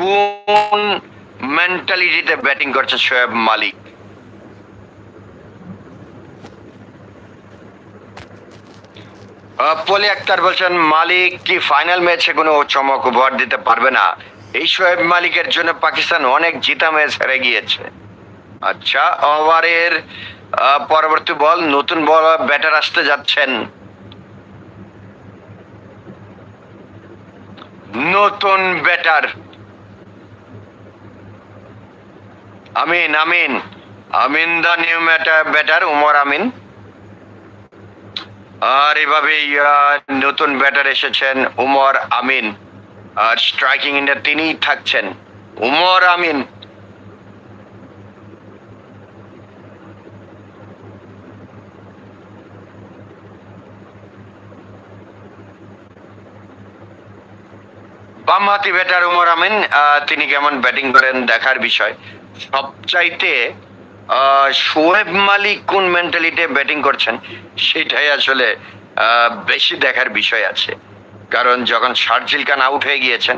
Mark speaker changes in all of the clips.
Speaker 1: কোন মেন্টালিটিতে ব্যাটিং করছে শোয়েব মালিক? পলি আক্তার বলছেন, মালিক কি ফাইনাল ম্যাচে কোনো চমক উপহার দিতে পারবে না? এই শোয়েব মালিকের জন্য পাকিস্তান অনেক জিতা ম্যাচ হেরে গিয়েছে। আচ্ছা ওভারের পরবর্তী বল, নতুন বল ব্যাটার আসতে যাচ্ছেন। নতুন batter Amin Amin. Amin the new matter batter Umar Amin. আর এভাবেই আহ, নতুন ব্যাটার এসেছেন উমর আমিন। আর স্ট্রাইকিং ইন্ডিয়া তিনিই থাকছেন। উমর আমিন। বামহাতি ব্যাটার উমর আমিন তিনি কেমন ব্যাটিং করেন দেখার বিষয়। সবচাইতে শোয়েব মালিক কোন মেন্টালিটি ব্যাটিং করছেন, সেটাই আসলে বেশি দেখার বিষয় আছে। কারণ যখন শারজিল খান আউট হয়ে গিয়েছেন,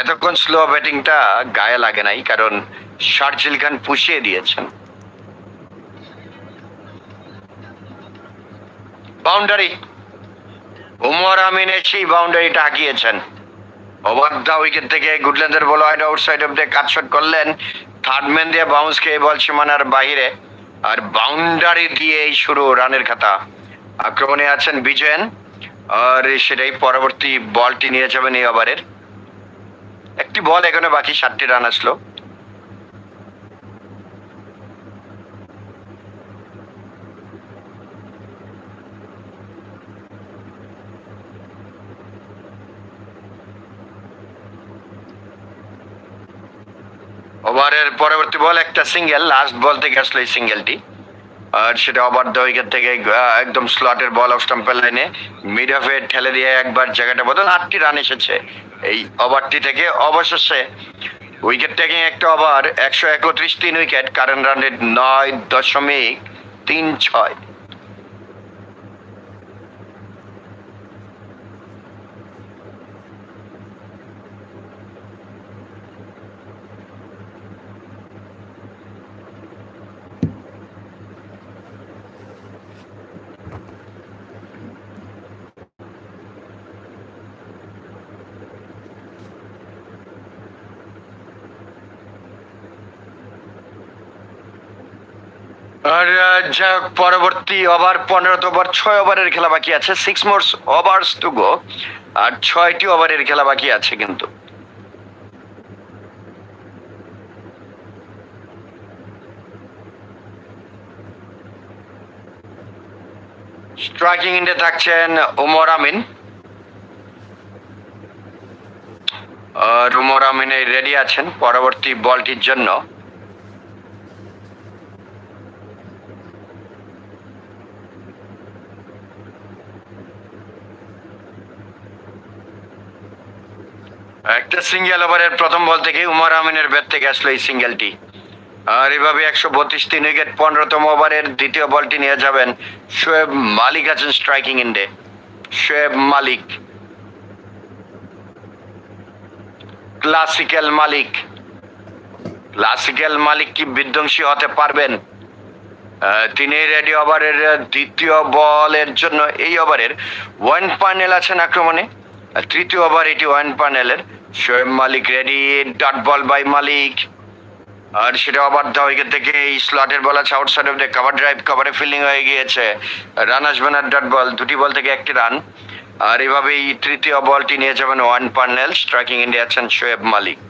Speaker 1: এতক্ষণ স্লো ব্যাটিংটা গায়ে লাগে নাই, কারণ শারজিল খান পুষিয়ে দিয়েছেন। বাউন্ডারি উমর আমিন এসেই বাউন্ডারিটা হাঁকিয়েছেন। দা উইকেট থেকে গুডল্যান্ডের ball wide outside off the cut shot করলেন। থার্ড ম্যান দিয়ে বাউন্স খেয়ে বল সীমানার বাহিরে। আর বাউন্ডারি দিয়েই শুরু রানের খাতা। আক্রমণে আছেন বিজয়ন। আর সেটাই পরবর্তী বলটি নিয়ে যাবেন এই ওভারের। একটি বল এখানে বাকি সাতটি রান আসলো। ওভারের পরবর্তী বল একটা সিঙ্গেল লাস্ট বল থেকে আসলো এই সিঙ্গেলটি আর সেটা দ্য উইকেট থেকে একদম স্লটের বল অফ স্টাম্পের লাইনে মিড অফে ঠেলে দিয়ে একবার জায়গাটা বদল, আটটি রান এসেছে। এই ওভারটি থেকে অবশেষে উইকেট টেকিং একটা ওভার একশো একত্রিশ তিন উইকেট কারেন্ট রান রেট নয় দশমিক তিন ছয়। আহ, পরবর্তী ওভার পনেরো ওভার ছয় ওভারের খেলা বাকি আছে। সিক্স মোরস ওভার্স টু গো আর ছয়টি ওভারের খেলা বাকি আছে কিন্তু। স্ট্রাইকিং ইন্ডে থাকছেন ওমর আমিন। আর ওমর আমিন রেডি আছেন। পরবর্তী বলটির জন্য। একটা সিঙ্গেল ওভারের প্রথম বল থেকে উমর আমিনের ব্যাট থেকে আসলো এই সিঙ্গেলটি। আর এভাবে একশো বত্রিশ তিন উইকেট, পনেরোতম ওভারের দ্বিতীয় বলটি নিয়ে যাবেন শোয়েব মালিক আছেন স্ট্রাইকিং ইন্ডে শোয়েব মালিক। ক্লাসিক্যাল মালিক। ক্লাসিক্যাল মালিক কি বিধ্বংসী হতে পারবেন? তিনি রেডি ওভারের দ্বিতীয় বলের জন্য এই ওভারের ওয়ান প্যানেল আছেন আক্রমণে। তৃতীয় ওভার এটি ওয়ান প্যানেলের Shoaib Malik ready, dot ball by Malik. আর সেটা দা উইকেট থেকে, এই স্লটের বল আছে outside off the cover drive কভারে fielding হয়ে গিয়েছে। রান আসবে না ডট বল, দুটি বল থেকে একটি রান। আর এভাবেই তৃতীয় বলটি নিয়ে যাবেন ওয়ান পার্নেল স্ট্রাইকিং ইন্ডিয়া আছেন শোয়েব মালিক।